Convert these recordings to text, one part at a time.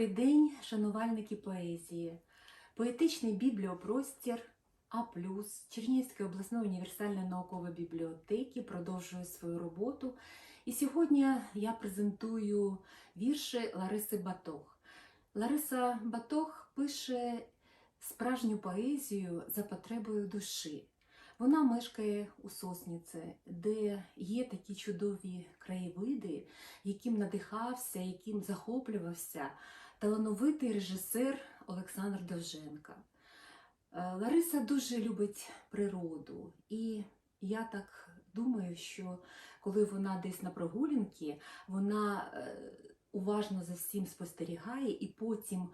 Добрий день, шанувальники поезії. Поетичний бібліопростір А+, Чернігівської обласної універсальної наукової бібліотеки продовжує свою роботу. І сьогодні я презентую вірші Лариси Батох. Лариса Батох пише справжню поезію за потребою душі. Вона мешкає у Сосніце, де є такі чудові краєвиди, яким надихався, яким захоплювався талановитий режисер Олександр Довженка. Е, Лариса дуже любить природу, і я так думаю, що коли вона десь на прогулянці, вона е, уважно за всім спостерігає, і потім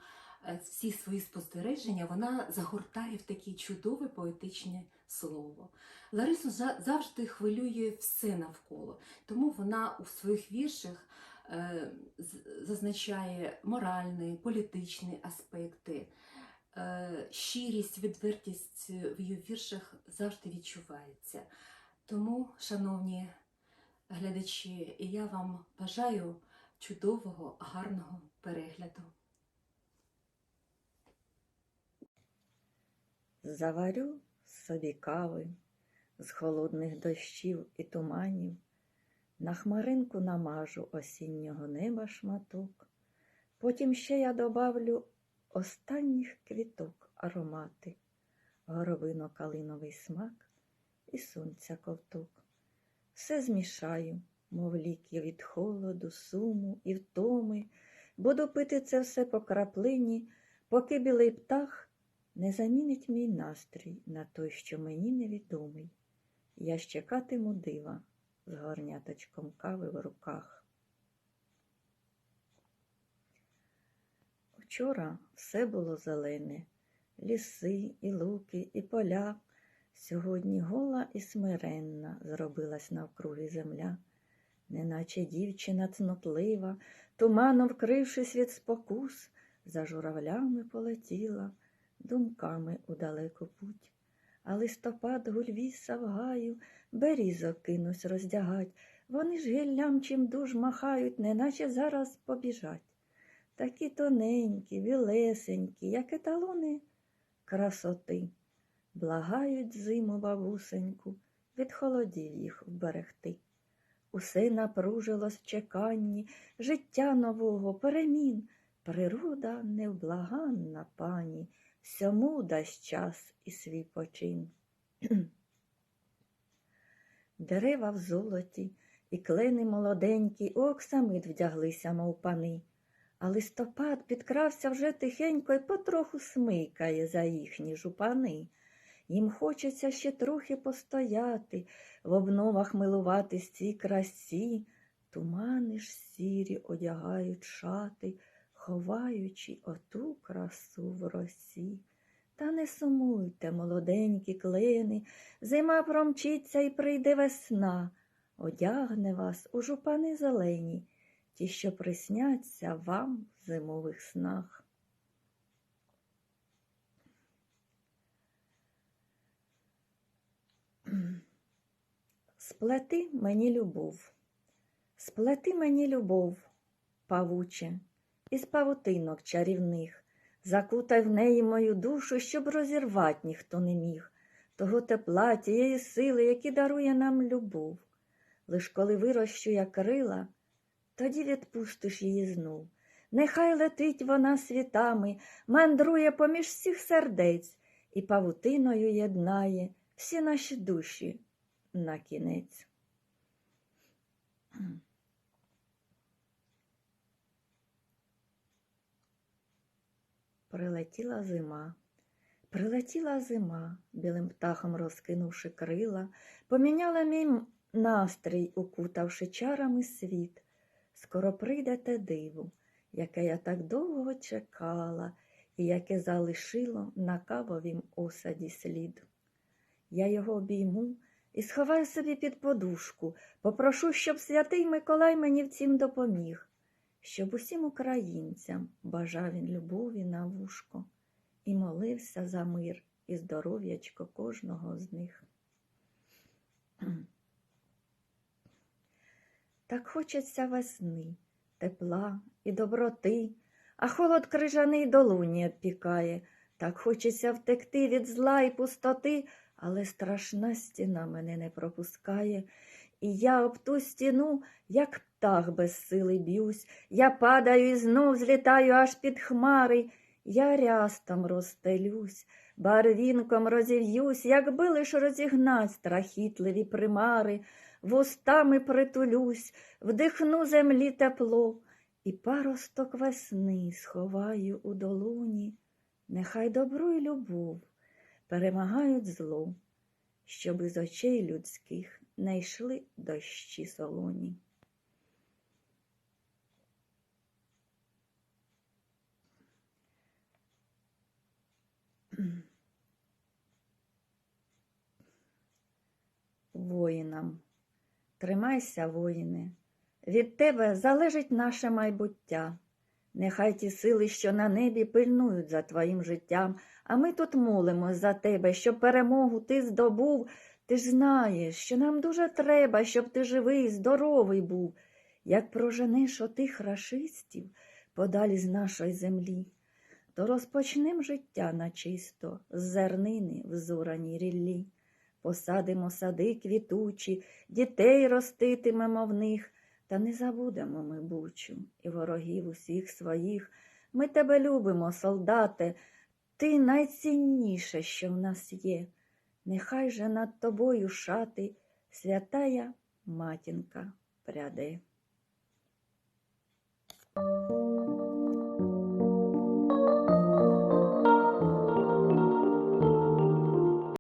е, всі свої спостереження вона загортає в таке чудове поетичне слово. Ларису за- завжди хвилює все навколо, тому вона у своїх віршах е, зазначає моральні, політичні аспекти. Е, Щирість, відвертість в її віршах завжди відчувається. Тому, шановні глядачі, я вам бажаю чудового, гарного перегляду. Заварю собі кави з холодних дощів і туманів, на хмаринку намажу осіннього неба шматок, потім ще я добавлю останніх квіток аромати, горобино калиновий смак і сонця ковток. Все змішаю, мов ліки від холоду, суму і втоми, буду пити це все по краплині, поки білий птах не замінить мій настрій на той, що мені невідомий. Я ще чекатиму дива з горняточком кави в руках. Вчора все було зелене, ліси і луки, і поля. Сьогодні гола і смиренна зробилась навкруги земля, неначе дівчина цнотлива, туманом вкрившись від спокус, за журавлями полетіла думками у далеку путь. А листопад гульвіса в гаю, берізок кинусь роздягать. Вони ж гіллям чим дуж махають, неначе зараз побіжать. Такі тоненькі, білесенькі, як еталони красоти. Благають зиму бабусеньку, від холодів їх вберегти. Усе напружилось в чеканні, життя нового перемін. Природа невблаганна пані, всьому дасть час і свій почин. Дерева в золоті, і клени молоденькі, оксамит вдяглися, мов пани, а листопад підкрався вже тихенько і потроху смикає за їхні жупани. Їм хочеться ще трохи постояти, в обновах милуватись цій красі, тумани ж сірі одягають шати, ховаючи оту красу в росі. Та не сумуйте, молоденькі клени, зима промчиться і прийде весна, одягне вас у жупани зелені, ті, що присняться вам в зимових снах. Сплети мені любов, сплети мені любов, павуче, із павутинок чарівних, закутай в неї мою душу, щоб розірвать ніхто не міг, того тепла, тієї сили, які дарує нам любов. Лиш коли вирощу я крила, тоді відпустиш її знов. Нехай летить вона світами, мандрує поміж всіх сердець і павутиною єднає всі наші душі на кінець. Прилетіла зима, прилетіла зима, білим птахом розкинувши крила, поміняла мій настрій, укутавши чарами світ. Скоро прийде те диво, яке я так довго чекала, і яке залишило на кавовім осаді слід. Я його обійму і сховаю собі під подушку, попрошу, щоб святий Миколай мені в цім допоміг, щоб усім українцям бажав він любові на вушко і молився за мир і здоров'ячко кожного з них. Так хочеться весни, тепла і доброти, а холод крижаний долоні обпікає. Так хочеться втекти від зла і пустоти, але страшна стіна мене не пропускає. І я об ту стіну, як птах без сили б'юсь, я падаю і знов злітаю аж під хмари, я рястом розстелюсь, барвінком розів'юсь, якби лиш розігнать страхітливі примари, вустами притулюсь, вдихну землі тепло, і паросток весни сховаю у долоні. Нехай добро й любов перемагають зло, щоб із очей людських не йшли дощі солоні. Воїнам, тримайся, воїне, від тебе залежить наше майбуття. Нехай ті сили, що на небі пильнують за твоїм життям, а ми тут молимось за тебе, щоб перемогу ти здобув. Ти ж знаєш, що нам дуже треба, щоб ти живий, здоровий був, як проженеш отих рашистів подалі з нашої землі, то розпочнем життя на чисто, з зернини в зораній ріллі. Посадимо сади квітучі, дітей роститимемо в них, та не забудемо ми бучу і ворогів усіх своїх. Ми тебе любимо, солдате, ти найцінніше, що в нас є. Нехай же над тобою шати святая матінка пряде.